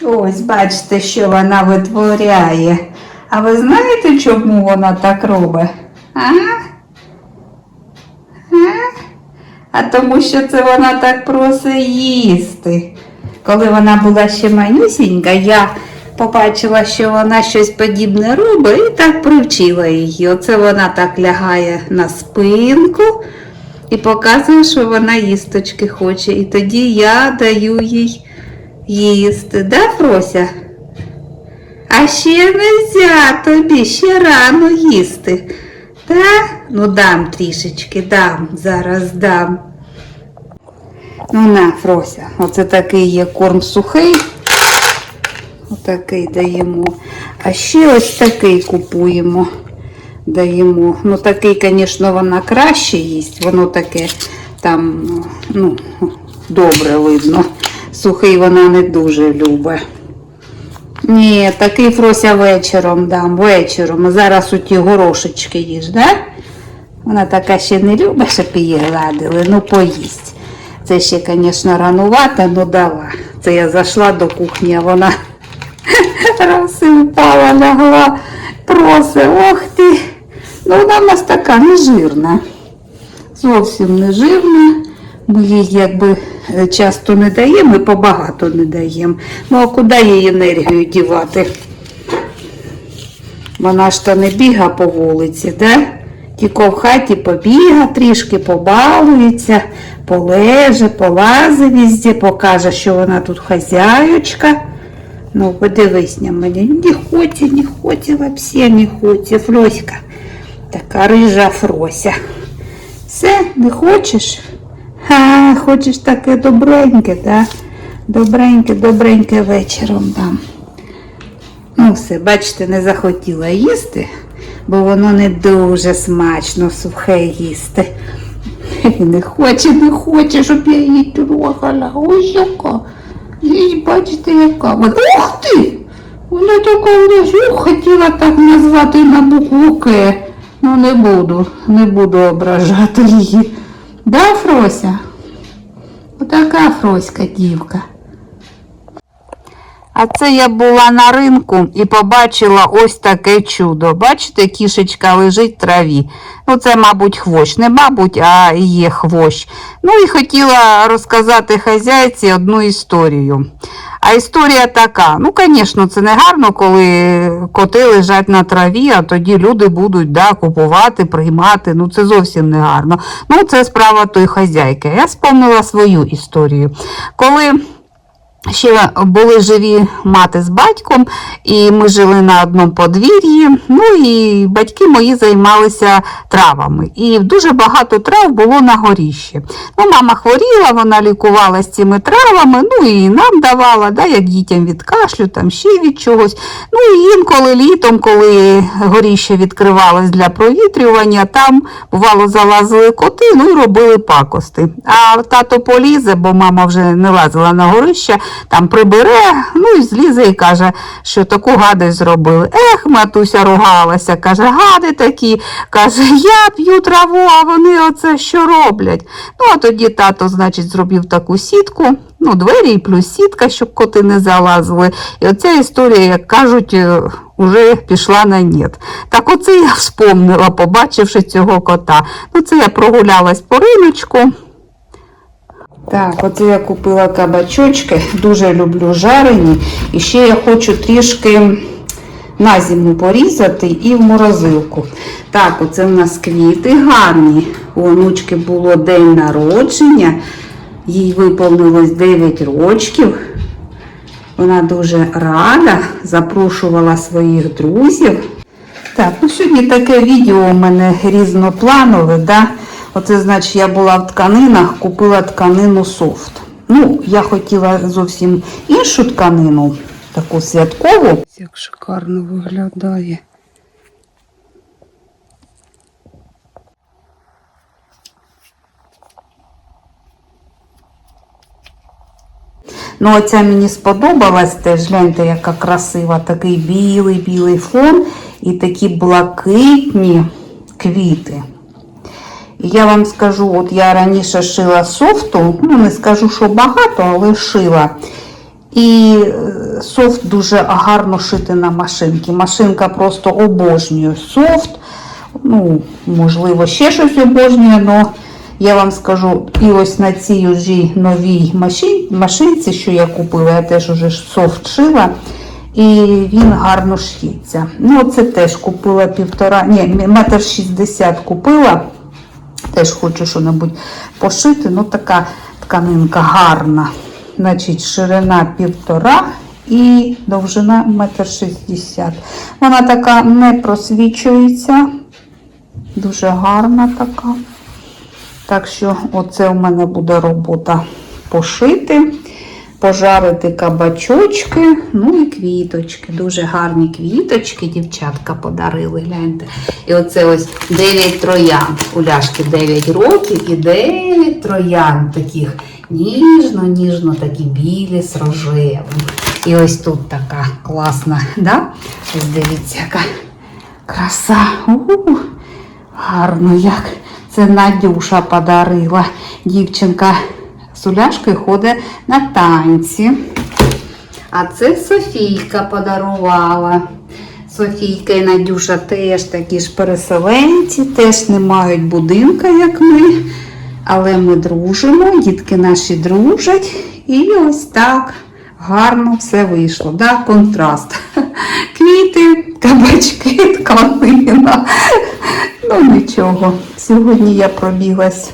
Ось бачите, що вона витворяє. А ви знаєте, чому вона так робить? А? А? А тому що це вона так просить їсти. Коли вона була ще манюсінька, я побачила, що вона щось подібне робить і так привчила її. Оце вона так лягає на спинку і показує, що вона їсточки хоче. І тоді я даю їй їсти. Да, Фрося? А ще нельзя тобі, ще рано їсти. Так? Ну дам трішечки, дам, зараз дам. Ну на, Фрося, оце такий є корм сухий. Отакий даємо. А ще ось такий купуємо. Даємо. Ну такий, звісно, вона краще їсть. Воно таке там, ну, добре видно. Сухий вона не дуже любить. Ні, такий Фрося вечором дам, вечором. Зараз у ті горошечки їж, да? Вона така ще не любить, щоб її гладили, ну поїсть. Це ще, звісно, ранувато, ну дала. Це я зайшла до кухні, а вона раз і впала, лягла, просить, ох ти. Ну вона в нас така нежирна. Зовсім не жирна. Ми їй якби часто не даємо і побагато не даємо. Ну а куди їй енергію дівати? Вона ж то не біга по вулиці, да? Тільки в хаті побіга трішки, побалується, полеже, полазе везде, покаже, що вона тут хазяючка. Ну, подивись на мене. Не хоче, не хоче, вообще не хоче. Фроська. Така рижа Фрося. Все, не хочеш? А, хочеш таке добреньке, да? Добреньке, добреньке вечором дам. Ну, все, бачите, не захотіла їсти, бо воно не дуже смачно сухе їсти. Не хоче, не хоче, щоб я її трогала. Ось яка. Їй, бачите, яка. Вона, ух ти! Вона така лежу, хотіла так назвати на букву К. Ну не буду, не буду ображати її. Да, Фрося? Отака Фроська дівка. А це я була на ринку і побачила ось таке чудо. Бачите, кішечка лежить в траві. Ну, це, мабуть, хвощ. Не мабуть, а є хвощ. Ну і хотіла розказати хазяйці одну історію. А історія така: ну, звісно, це не гарно, коли коти лежать на траві, а тоді люди будуть да, купувати, приймати. Ну, це зовсім не гарно. Ну, це справа той хазяйки. Я спомнила свою історію. Коли Ще були живі мати з батьком, і ми жили на одному подвір'ї. Ну і батьки мої займалися травами. І дуже багато трав було на горіщі. Ну, мама хворіла, вона лікувалася цими травами, ну і нам давала, да, як дітям від кашлю, там ще від чогось. Ну і інколи літом, коли горіще відкривалось для провітрювання, там бувало залазили коти, ну і робили пакости. А тато полізе, бо мама вже не лазила на горище, там прибере, ну і злізе і каже, що таку гадость зробили. Ех, матуся ругалася, каже, гади такі. Каже, я п'ю траву, а вони оце що роблять. Ну, а тоді тато, значить, зробив таку сітку, ну, двері і плюс сітка, щоб коти не залазили. І оця історія, як кажуть, е, уже пішла на нет. Так оце я вспомнила, побачивши цього кота. Ну, це я прогулялась по риночку. Так, оце я купила кабачочки, дуже люблю жарені. І ще я хочу трішки на зиму порізати і в морозилку. Так, оце в нас квіти гарні. У онучки було день народження, їй виповнилось 9 років. Вона дуже рада, запрошувала своїх друзів. Так, ну сьогодні таке відео у мене різнопланове. Да? Оце, значить, я була в тканинах, купила тканину софт. Ну, я хотіла зовсім іншу тканину, таку святкову. Як шикарно виглядає. Ну, оця мені сподобалась теж, гляньте, яка красива, такий білий-білий фон і такі блакитні квіти. Я вам скажу, от я раніше шила софту, ну не скажу, що багато, але шила. І е, софт дуже гарно шити на машинки. Машинка просто обожнює софт. Ну, можливо, ще щось обожнює, але я вам скажу, і ось на цій уже новій машинці, що я купила, я теж уже софт шила. І він гарно шиється. Ну, це теж купила півтора, ні, метр шістдесят купила. Теж хочу що-небудь пошити. Ну, така тканинка гарна. Значить, ширина півтора і довжина метр шістдесят. Вона така не просвічується. Дуже гарна така. Так що, оце у мене буде робота пошити, пожарити кабачочки, ну і квіточки. Дуже гарні квіточки дівчатка подарили. Гляньте. І оце ось 9 троян. У Ляшки 9 років і 9 троян таких ніжно-ніжно такі білі з рожевим. І ось тут така класна, да? Ось дивіться, яка краса. У-у-у. Гарно як. Це Надюша подарила. Дівчинка з Уляшкою ходить на танці. А це Софійка подарувала. Софійка і Надюша теж такі ж переселенці, теж не мають будинка, як ми. Але ми дружимо, дітки наші дружать. І ось так гарно все вийшло. Да? Контраст. Квіти, кабачки, тканина. Ну нічого. Сьогодні я пробіглась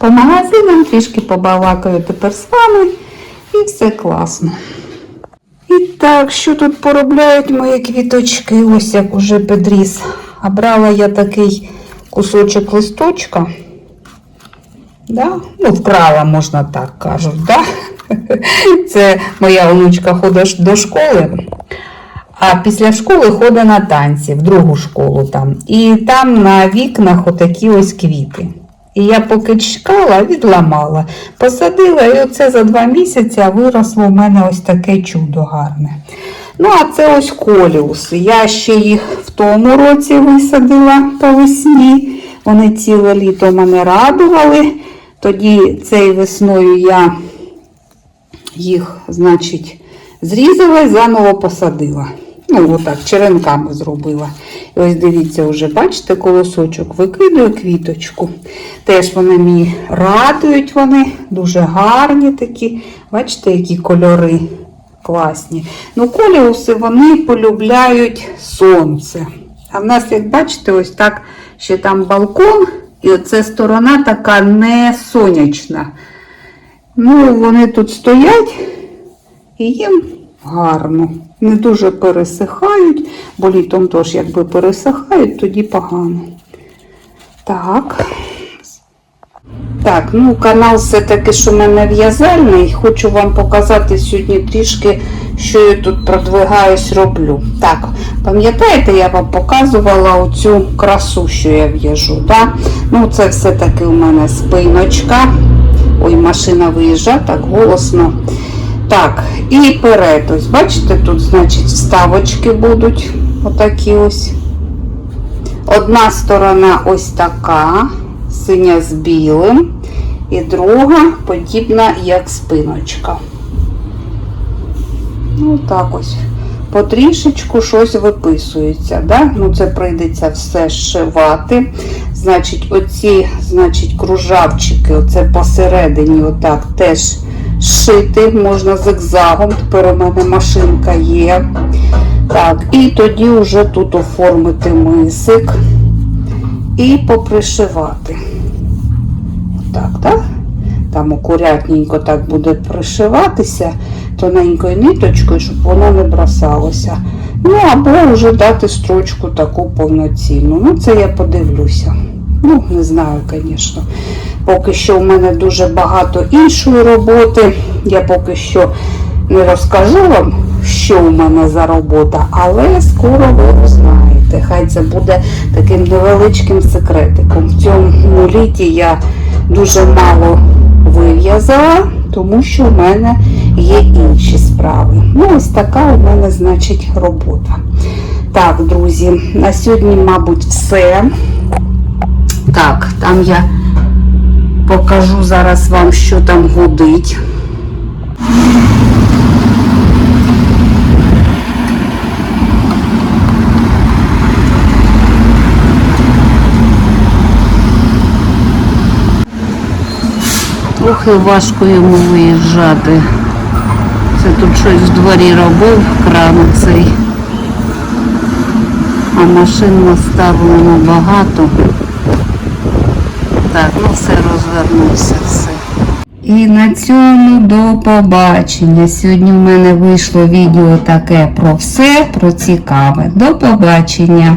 по магазинам, трішки побалакаю тепер з вами. І все класно. І так, що тут поробляють мої квіточки? Ось як уже підріс. А брала я такий кусочок листочка. Да? Ну, вкрала, можна так кажуть. Да? Це моя онучка ходить до школи. А після школи ходить на танці, в другу школу там. І там на вікнах отакі ось квіти. І я поки чекала, відламала, посадила, і оце за два місяці виросло в мене ось таке чудо гарне. Ну, а це ось коліуси. Я ще їх в тому році висадила по весні. Вони ціле літо мене радували. Тоді цією весною я їх, значить, зрізала і заново посадила. Ну, отак, черенками зробила. Ось дивіться, вже, бачите, колосочок викидаю квіточку. Теж вони мені радують, вони дуже гарні такі. Бачите, які кольори класні. Ну, коліуси вони полюбляють сонце. А в нас, як бачите, ось так ще там балкон, і оця сторона така не сонячна. Ну, вони тут стоять і їм гарно. Не дуже пересихають, бо літом теж якби пересихають, тоді погано. Так. Так, ну канал все-таки ж у мене в'язальний. Хочу вам показати сьогодні трішки, що я тут продвигаюсь, роблю. Так, пам'ятаєте, я вам показувала оцю красу, що я в'яжу. Да? Ну, це все-таки у мене спиночка. Ой, машина виїжджає, так голосно. Так, і перед. Ось, бачите, тут, значить, вставочки будуть. Отакі ось. Одна сторона ось така, синя з білим, і друга подібна, як спиночка. Ну, так ось. Потрішечку щось виписується. Да? Ну, це прийдеться все зшивати. Значить, оці, значить, кружавчики, оце посередині, отак теж шити, можна зигзагом. Тепер у мене машинка є. Так, і тоді вже тут оформити мисик і попришивати. Так, так? Там акуратненько так буде пришиватися тоненькою ниточкою, щоб воно не бросалося. Ну, або вже дати строчку таку повноцінну. Ну, це я подивлюся. Ну, не знаю, звісно. Поки що в мене дуже багато іншої роботи. Я поки що не розкажу вам, що у мене за робота, але скоро ви узнаєте. Хай це буде таким невеличким секретиком. В цьому літі я дуже мало вив'язала, тому що в мене є інші справи. Ну, ось така у мене, значить, робота. Так, друзі, на сьогодні, мабуть, все. Так, там я покажу зараз вам, що там гудить. Трохи важко йому виїжджати. Це тут щось в дворі робив, кран цей. А машин наставлено багато. Так, ну все розвернувся, все. І на цьому до побачення. Сьогодні в мене вийшло відео таке про все, про цікаве. До побачення.